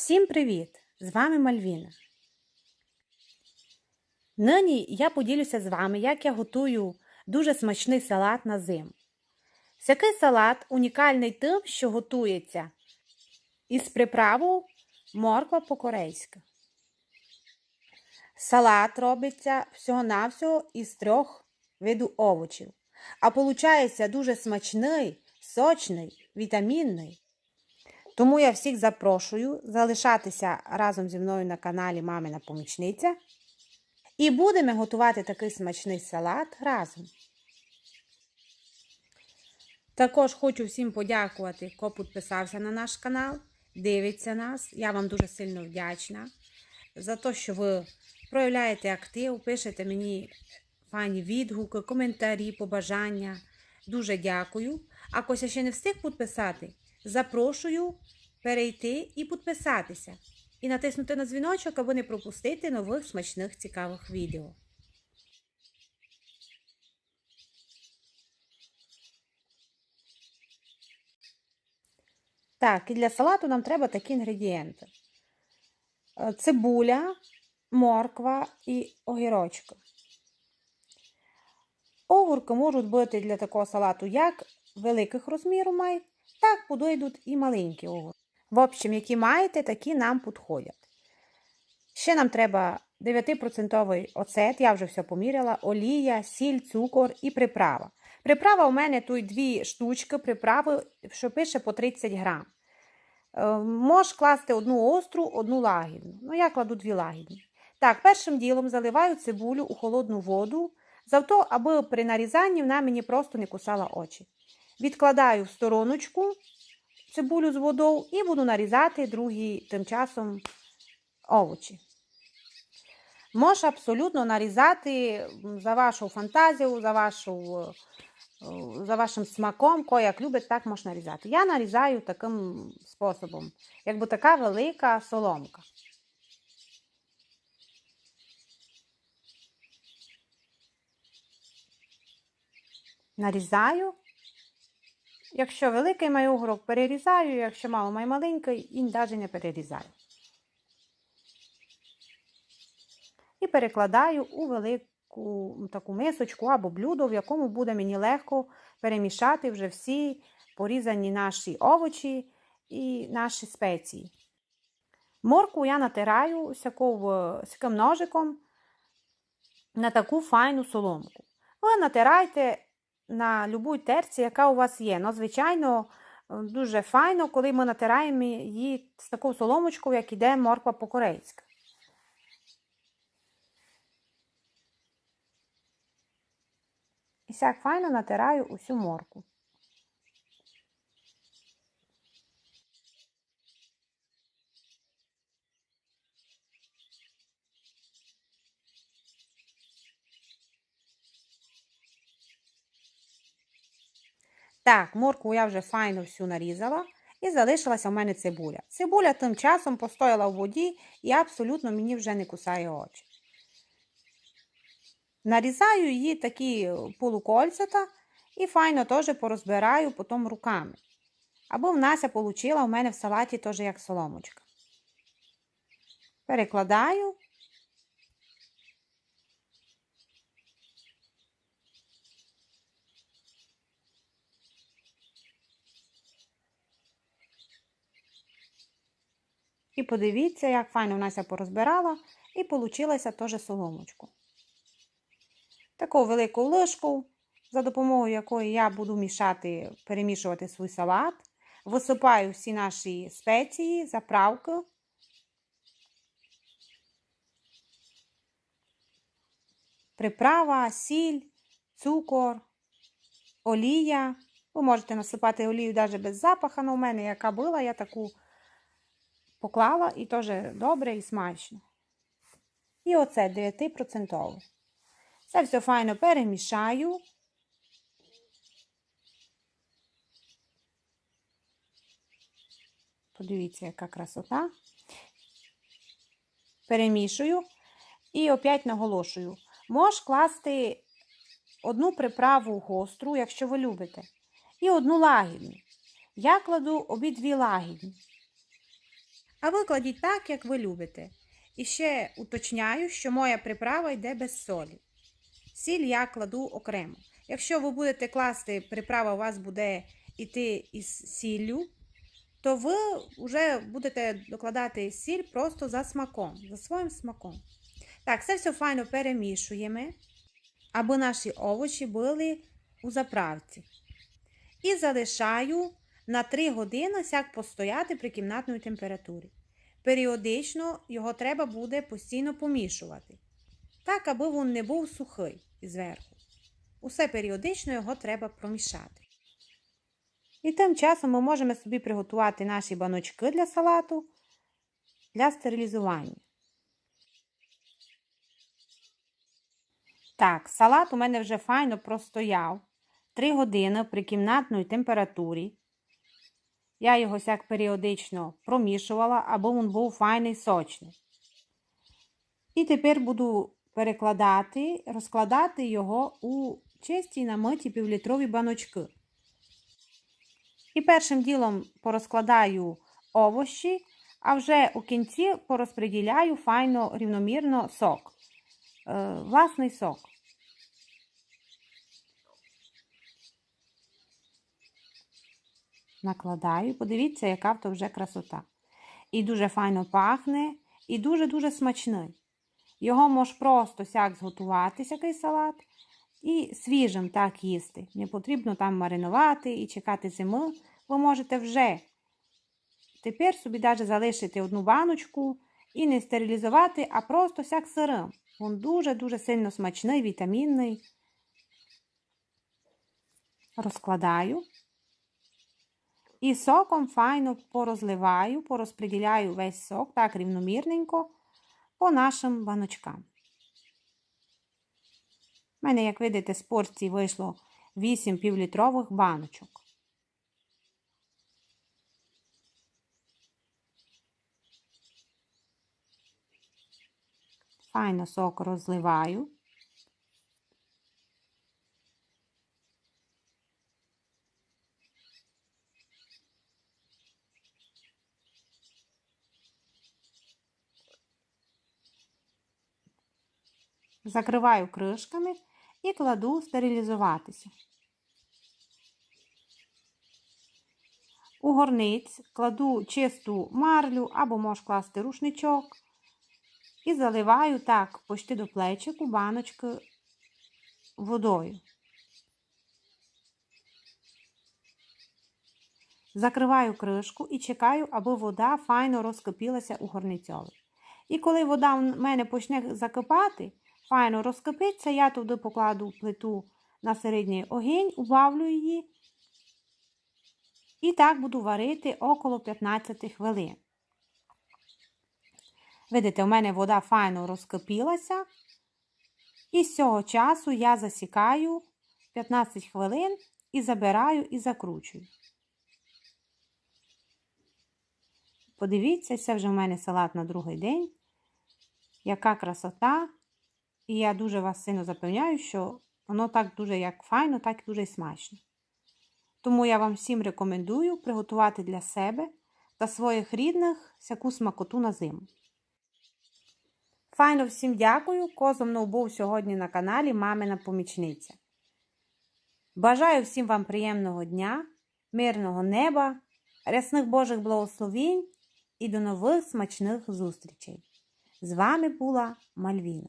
Всім привіт! З вами Мальвіна. Нині я поділюся з вами, як я готую дуже смачний салат на зиму. Такий салат унікальний тим, що готується із приправою морква по-корейськи. Салат робиться всього-навсього із трьох видів овочів. А виходить дуже смачний, сочний, вітамінний. Тому я всіх запрошую залишатися разом зі мною на каналі Мамина Помічниця. І будемо готувати такий смачний салат разом. Також хочу всім подякувати, хто підписався на наш канал, дивиться нас. Я вам дуже сильно вдячна за те, що ви проявляєте актив, пишете мені файні відгуки, коментарі, побажання. Дуже дякую. А хтось ще не встиг підписати, запрошую перейти і підписатися. І натиснути на дзвіночок, аби не пропустити нових смачних цікавих відео. Так, і для салату нам треба такі інгредієнти: Е, цибуля, морква і огірочки. Огурки можуть бути для такого салату як великих розмірів мають, так подойдуть і маленькі огурки. В общем, які маєте, такі нам підходять. Ще нам треба 9% оцет, я вже все поміряла, олія, сіль, цукор і приправа. Приправа у мене тут дві штучки, приправи, що пише по 30 грам. Е, Можеш класти одну остру, одну лагідну. Ну, я кладу дві лагідні. Так, першим ділом заливаю цибулю у холодну воду, завто, аби при нарізанні вона мені просто не кусала очі. Відкладаю в стороночку цибулю з водою і буду нарізати другі тим часом овочі. Можеш абсолютно нарізати за вашу фантазію, за вашу, е, за вашим смаком, кого як любить, так можна нарізати. Я нарізаю таким способом, якби така велика соломка. Нарізаю. Якщо великий маю огурок, перерізаю, якщо мало маю маленький, і навіть не перерізаю. І перекладаю у велику таку мисочку або блюдо, в якому буде мені легко перемішати вже всі порізані наші овочі і наші спеції. Морку я натираю таким ножиком на таку файну соломку. Ви натирайте на любу терці, яка у вас є. Ну, звичайно, дуже файно, коли ми натираємо її з такою соломочкою, як іде морква по-корейськи. І сяк файно натираю усю морку. Так, морку я вже файно всю нарізала і залишилася в мене цибуля. Цибуля тим часом постояла в воді і абсолютно мені вже не кусає очі. Нарізаю її такі полукольцята і файно теж порозбираю потім руками. Або в Нася получила у мене в салаті теж як соломочка. Перекладаю. І подивіться, як файно Нася порозбирала, і получилася теж соломочку. Таку велику ложку, за допомогою якої я буду мішати, перемішувати свій салат. Висипаю всі наші спеції, заправки. Приправа, сіль, цукор, олія. Ви можете насипати олію навіть без запаха, але у мене яка була, я таку поклала і теж добре і смачно. І оце 9%. Це все файно перемішаю. Подивіться, яка красота. Перемішую і опять наголошую. Можеш класти одну приправу гостру, якщо ви любите, і одну лагідну. Я кладу обидві лагідні. А ви кладіть так, як ви любите. І ще уточняю, що моя приправа йде без солі. Сіль я кладу окремо. Якщо ви будете класти, приправа у вас буде йти із сіллю, то ви вже будете докладати сіль просто за смаком, за своїм смаком. Так, це все файно перемішуємо, аби наші овочі були у заправці. І залишаю на 3 години сяк постояти при кімнатній температурі. Періодично його треба буде постійно помішувати. Так, аби він не був сухий зверху. Усе періодично його треба промішати. І тим часом ми можемо собі приготувати наші баночки для салату для стерилізування. Так, салат у мене вже файно простояв 3 години при кімнатній температурі. Я його сяк періодично промішувала, аби він був файний сочний. І тепер буду перекладати, розкладати його у чисті намиті півлітрові баночки. І першим ділом порозкладаю овощі, а вже у кінці порозподіляю файно рівномірно сок. Е, власний сок. Накладаю, подивіться, яка то вже красота. І дуже файно пахне, і дуже-дуже смачний. Його можеш просто сяк зготувати, який салат, і свіжим так їсти. Не потрібно там маринувати і чекати зими. Ви можете вже тепер собі навіть залишити одну баночку і не стерилізувати, а просто сяк сирим. Він дуже-дуже сильно смачний, вітамінний. Розкладаю. І соком файно порозливаю, порозподіляю весь сок так рівномірненько по нашим баночкам. У мене, як видите, з порції вийшло 8 півлітрових баночок. Файно сок розливаю. Закриваю кришками і кладу стерилізуватися. У горниць кладу чисту марлю або можеш класти рушничок. І заливаю так почти до плечику баночки водою. Закриваю кришку і чекаю, аби вода файно розкипілася у горницьові. І коли вода в мене почне закипати, файно розкипиться, я туди покладу плиту на середній огінь, убавлю її. І так буду варити около 15 хвилин. Видите, у мене вода файно розкипілася. І з цього часу я засікаю 15 хвилин і забираю і закручую. Подивіться, це вже в мене салат на другий день. Яка красота. І я дуже вас сильно запевняю, що воно так дуже як файно, так і дуже смачно. Тому я вам всім рекомендую приготувати для себе та своїх рідних всяку смакоту на зиму. Файно всім дякую, козо мною був сьогодні на каналі Мамина Помічниця. Бажаю всім вам приємного дня, мирного неба, рясних Божих благословінь і до нових смачних зустрічей. З вами була Мальвіна.